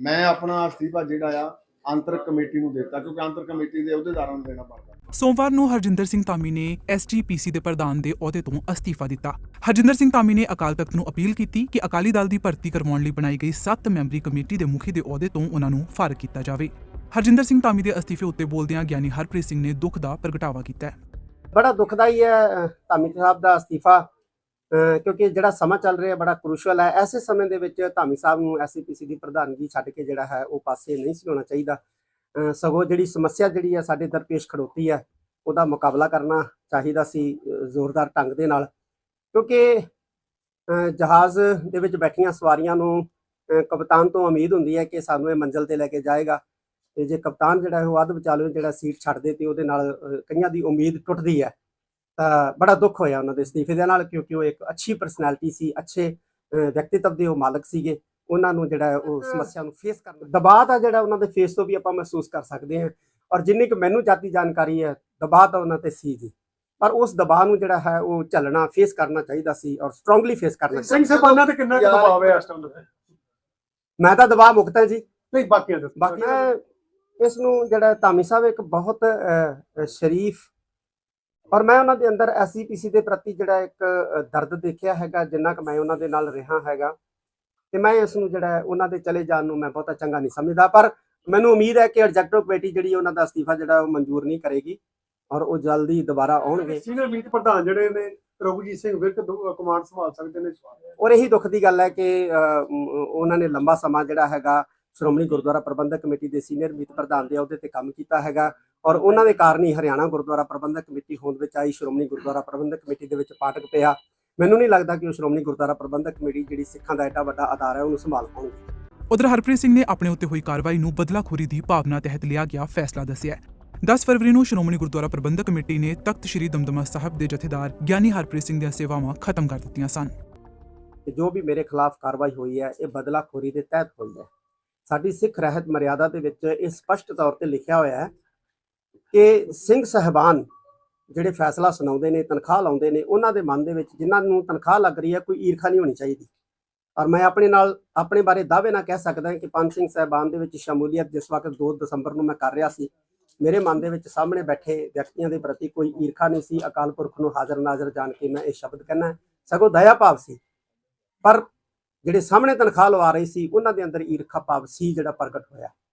ਮੈਂ ਆਪਣਾ ਅਸਤੀਫਾ ਜਿਹੜਾ ਆ ਅੰਤਰ ਕਮੇਟੀ ਨੂੰ ਦਿੱਤਾ ਕਿਉਂਕਿ ਅੰਤਰ ਕਮੇਟੀ ਦੇ ਅਹੁਦੇਦਾਰਾਂ ਨੂੰ ਦੇਣਾ ਪੜਦਾ। ਸੋਮਵਾਰ ਨੂੰ ਹਰਜਿੰਦਰ ਸਿੰਘ ਧਾਮੀ ਨੇ ਐਸਜੀਪੀਸੀ ਦੇ ਪ੍ਰਧਾਨ ਦੇ ਅਹੁਦੇ ਤੋਂ ਅਸਤੀਫਾ ਦਿੱਤਾ। ਹਰਜਿੰਦਰ ਸਿੰਘ ਧਾਮੀ ਨੇ ਅਕਾਲ ਤਖਤ ਨੂੰ ਅਪੀਲ ਕੀਤੀ ਕਿ ਅਕਾਲੀ ਦਲ ਦੀ ਭਰਤੀ ਕਰਵਾਉਣ ਲਈ ਬਣਾਈ ਗਈ 7 ਮੈਂਬਰੀ ਕਮੇਟੀ ਦੇ ਮੁਖੀ ਦੇ ਅਹੁਦੇ ਤੋਂ ਉਹਨਾਂ ਨੂੰ ਫਾਰਗ ਕੀਤਾ ਜਾਵੇ। ਹਰਜਿੰਦਰ ਸਿੰਘ ਧਾਮੀ ਦੇ ਅਸਤੀਫੇ ਉੱਤੇ ਬੋਲਦਿਆਂ ਗਿਆਨੀ ਹਰਪ੍ਰੀਤ ਸਿੰਘ ਨੇ ਦੁੱਖ ਦਾ ਪ੍ਰਗਟਾਵਾ ਕੀਤਾ। ਹੈ ਬੜਾ ਦੁਖਦਾਈ ਹੈ ਧਾਮੀ ਸਾਹਿਬ ਦਾ ਅਸਤੀਫਾ। ਕਿਉਂਕਿ ਜਿਹੜਾ ਸਮਾਂ ਚੱਲ ਰਿਹਾ ਬੜਾ ਕ੍ਰੂਸ਼ਲ ਹੈ, ਐਸੇ ਸਮੇਂ ਦੇ ਵਿੱਚ ਧਾਮੀ ਸਾਹਿਬ ਨੂੰ ਐਸਪੀਸੀ ਦੀ ਪ੍ਰਧਾਨਗੀ ਛੱਡ ਕੇ ਜਿਹੜਾ ਹੈ ਉਹ ਪਾਸੇ ਨਹੀਂ ਸੀ ਹੋਣਾ ਚਾਹੀਦਾ। ਸਗੋਂ ਜਿਹੜੀ ਸਮੱਸਿਆ ਜਿਹੜੀ ਹੈ ਸਾਡੇ ਦਰਪੇਸ਼ ਖੜੋਤੀ ਹੈ, ਉਹਦਾ ਮੁਕਾਬਲਾ ਕਰਨਾ ਚਾਹੀਦਾ ਸੀ ਜ਼ੋਰਦਾਰ ਢੰਗ ਦੇ ਨਾਲ। ਕਿਉਂਕਿ ਜਹਾਜ਼ ਦੇ ਵਿੱਚ ਬੈਠੀਆਂ ਸਵਾਰੀਆਂ ਨੂੰ ਕਪਤਾਨ ਤੋਂ ਉਮੀਦ ਹੁੰਦੀ ਹੈ ਕਿ ਸਾਨੂੰ ਇਹ ਮੰਜ਼ਲ ਤੇ ਲੈ ਕੇ ਜਾਏਗਾ। ਤੇ ਜੇ ਕਪਤਾਨ ਜਿਹੜਾ ਹੈ ਉਹ ਅੱਧ ਵਿਚਾਲੇ ਜਿਹੜਾ ਸੀਟ ਛੱਡ ਦੇ ਤੇ ਉਹਦੇ ਨਾਲ ਕਈਆਂ ਦੀ ਉਮੀਦ ਟੁੱਟਦੀ ਹੈ। ਤਾਂ ਬੜਾ ਦੁੱਖ ਹੋਇਆ ਉਹਨਾਂ ਦੇ ਅਸਤੀਫੇ ਦੇ ਨਾਲ ਕਿਉਂਕਿ ਉਹ ਇੱਕ ਅੱਛੀ ਪਰਸਨੈਲਿਟੀ ਸੀ ਅੱਛੇ ਵਿਅਕਤੀਤਵ ਦੇ ਉਹ ਮਾਲਕ ਸੀਗੇ। ਉਹਨਾਂ ਨੂੰ ਜਿਹੜਾ ਉਹ ਸਮੱਸਿਆ ਨੂੰ ਫੇਸ ਕਰਨਾ ਦਬਾਅ ਤਾਂ ਜਿਹੜਾ ਉਹਨਾਂ ਦੇ ਫੇਸ ਤੋਂ ਵੀ ਆਪਾਂ ਮਹਿਸੂਸ ਕਰ ਸਕਦੇ ਹਾਂ। ਔਰ ਜਿੰਨੀ ਕੁ ਮੈਨੂੰ ਜਾਤੀ ਜਾਣਕਾਰੀ ਹੈ ਦਬਾਅ ਤਾਂ ਉਹਨਾਂ ਤੇ ਸੀ ਜੀ। ਪਰ ਉਸ ਦਬਾਅ ਨੂੰ ਜਿਹੜਾ ਹੈ ਉਹ ਝੱਲਣਾ ਫੇਸ ਕਰਨਾ ਚਾਹੀਦਾ ਸੀ ਔਰ ਸਟਰੋਂਗਲੀ ਫੇਸ ਕਰਨਾ ਸਿੰਘ ਸਾਹਿਬਾਨਾਂ ਤੇ ਕਿੰਨਾ ਦਬਾਅ ਹੈ। ਇਸ ਟਾਈਮ ਤੇ ਮੈਂ ਤਾਂ ਦਬਾਅ ਮੁਕਤ ਹਾਂ ਜੀ। ਨਹੀਂ ਬਾਕੀਆਂ ਦੇ ਬਾਕੀ ਮੈਂ ਇਸ ਨੂੰ ਜਿਹੜਾ ਧਾਮੀ ਸਾਹਿਬ ਇੱਕ ਬਹੁਤ ਸ਼ਰੀਫ ਔਰ ਮੈਂ ਉਹਨਾਂ ਦੇ ਅੰਦਰ ਐਸਜੀਪੀਸੀ ਦੇ ਪ੍ਰਤੀ ਜਿਹੜਾ ਇੱਕ ਦਰਦ ਦੇਖਿਆ ਹੈਗਾ ਜਿੰਨਾ ਕਿ ਮੈਂ ਉਹਨਾਂ ਦੇ ਨਾਲ ਰਿਹਾ ਹੈਗਾ। ਤੇ ਮੈਂ ਇਸ ਨੂੰ ਜਿਹੜਾ ਉਹਨਾਂ ਦੇ ਚਲੇ ਜਾਣ ਨੂੰ ਮੈਂ ਬਹੁਤਾ ਚੰਗਾ ਨਹੀਂ ਸਮਝਦਾ ਪਰ ਮੈਨੂੰ ਉਮੀਦ ਹੈ ਕਿ ਐਗਜ਼ੈਕਟਿਵ ਕਮੇਟੀ ਜਿਹੜੀ ਉਹਨਾਂ ਦਾ ਅਸਤੀਫਾ ਜਿਹੜਾ ਉਹ ਮਨਜ਼ੂਰ ਨਹੀਂ ਕਰੇਗੀ ਔਰ ਉਹ ਜਲਦੀ ਦੁਬਾਰਾ ਆਉਣਗੇ। ਸੀਨੀਅਰ ਮੀਤ ਪ੍ਰਧਾਨ ਜਿਹੜੇ ਨੇ ਰਘੁਜੀਤ ਸਿੰਘ ਵਿਰਕ ਕਮਾਂਡ ਸੰਭਾਲ ਸਕਦੇ ਨੇ ਔਰ ਇਹੀ ਦੁੱਖ ਦੀ ਗੱਲ ਹੈ ਕਿ ਉਹਨਾਂ ਨੇ ਲੰਬਾ ਸਮਾਂ ਜਿਹੜਾ ਹੈਗਾ ਸ਼੍ਰੋਮਣੀ ਗੁਰਦੁਆਰਾ ਪ੍ਰਬੰਧਕ ਕਮੇਟੀ ਦੇ ਸੀਨੀਅਰ ਮੀਤ ਪ੍ਰਧਾਨ ਦੇ ਅਹੁਦੇ ਤੇ ਕੰਮ ਕੀਤਾ ਹੈਗਾ। ਔਰ ਉਹਨਾਂ ਦੇ ਕਾਰਨ ਹੀ ਹਰਿਆਣਾ ਗੁਰਦੁਆਰਾ ਪ੍ਰਬੰਧਕ ਕਮੇਟੀ ਹੋਂਦ ਵਿੱਚ ਆਈ ਸ਼੍ਰੋਮਣੀ ਗੁਰਦੁਆਰਾ ਪ੍ਰਬੰਧਕ ਕਮੇਟੀ ਦੇ ਵਿੱਚ ਪਾਟਕ ਪਿਆ। ਮੈਨੂੰ ਨਹੀਂ ਲੱਗਦਾ ਕਿ ਉਹ ਸ਼੍ਰੋਮਣੀ ਗੁਰਦੁਆਰਾ ਪ੍ਰਬੰਧਕ ਕਮੇਟੀ ਜਿਹੜੀ ਸਿੱਖਾਂ ਦਾ ਐਡਾ ਵੱਡਾ ਆਧਾਰ ਹੈ ਉਹਨੂੰ ਸੰਭਾਲ ਪਾਉਣਗੇ। ਉਧਰ ਹਰਪ੍ਰੀਤ ਸਿੰਘ ਨੇ ਆਪਣੇ ਉੱਤੇ ਹੋਈ ਕਾਰਵਾਈ ਨੂੰ ਬਦਲਾਖੋਰੀ ਦੀ ਭਾਵਨਾ ਤਹਿਤ ਲਿਆ ਗਿਆ ਫੈਸਲਾ ਦੱਸਿਆ ਹੈ। 10 ਫਰਵਰੀ ਨੂੰ ਸ਼੍ਰੋਮਣੀ ਗੁਰਦੁਆਰਾ ਪ੍ਰਬੰਧਕ ਕਮੇਟੀ ਨੇ ਤਖਤ ਸ੍ਰੀ ਦਮਦਮਾ ਸਾਹਿਬ ਦੇ ਜਥੇਦਾਰ ਗਿਆਨੀ ਹਰਪ੍ਰੀਤ ਸਿੰਘ ਦੀਆਂ ਸੇਵਾਵਾਂ ਖਤਮ ਕਰ ਦਿੱਤੀਆਂ ਸਨ। ਜੋ ਵੀ ਮੇਰੇ ਖਿਲਾਫ ਕਾਰਵਾਈ ਹੋਈ ਹੈ ਇਹ ਬਦਲਾਖੋਰੀ ਦੇ ਤਹਿਤ ਹੋਈ ਹੈ। ਸਾਡੀ ਸਿੱਖ ਰਹਿਤ ਮਰਿਆਦਾ ਦੇ ਵਿੱਚ ਇਹ ਸਪਸ਼ਟ ਤੌਰ ਤੇ ਲਿਖਿਆ ਹੋਇਆ ਹੈ ਕਿ ਸਿੰਘ ਸਹਿਬਾਨ ਜਿਹੜੇ ਫੈਸਲਾ ਸੁਣਾਉਂਦੇ ਨੇ, ਤਨਖਾਹ ਲਾਉਂਦੇ ਨੇ, ਉਹਨਾਂ ਦੇ ਮਨ ਦੇ ਵਿੱਚ ਜਿਨ੍ਹਾਂ ਨੂੰ ਤਨਖਾਹ ਲੱਗ ਰਹੀ ਹੈ, ਕੋਈ ਈਰਖਾ ਨਹੀਂ ਹੋਣੀ ਚਾਹੀਦੀ। ਔਰ ਮੈਂ ਆਪਣੇ ਨਾਲ ਆਪਣੇ ਬਾਰੇ ਦਾਅਵੇ ਨਾਲ ਕਹਿ ਸਕਦਾ ਕਿ ਪੰਜ ਸਿੰਘ ਸਹਿਬਾਨ ਦੇ ਵਿੱਚ ਸ਼ਮੂਲੀਅਤ ਜਿਸ ਵਕਤ 2 ਦਸੰਬਰ ਨੂੰ ਮੈਂ ਕਰ ਰਿਹਾ ਸੀ, ਮੇਰੇ ਮਨ ਦੇ ਵਿੱਚ ਸਾਹਮਣੇ ਬੈਠੇ ਵਿਅਕਤੀਆਂ ਦੇ ਪ੍ਰਤੀ ਕੋਈ ਈਰਖਾ ਨਹੀਂ ਸੀ। ਅਕਾਲ ਪੁਰਖ ਨੂੰ ਹਾਜ਼ਰ ਨਾਜ਼ਰ ਜਾਣ ਕੇ ਮੈਂ ਇਹ ਸ਼ਬਦ ਕਹਿਣਾ ਸਗੋਂ ਦਇਆ ਭਾਵ ਸੀ। ਪਰ ਜਿਹੜੇ ਸਾਹਮਣੇ ਤਨਖਾਹ ਲਵਾ ਰਹੇ ਸੀ, ਉਹਨਾਂ ਦੇ ਅੰਦਰ ਈਰਖਾ ਭਾਵ ਸੀ ਜਿਹੜਾ ਪ੍ਰਗਟ ਹੋਇਆ।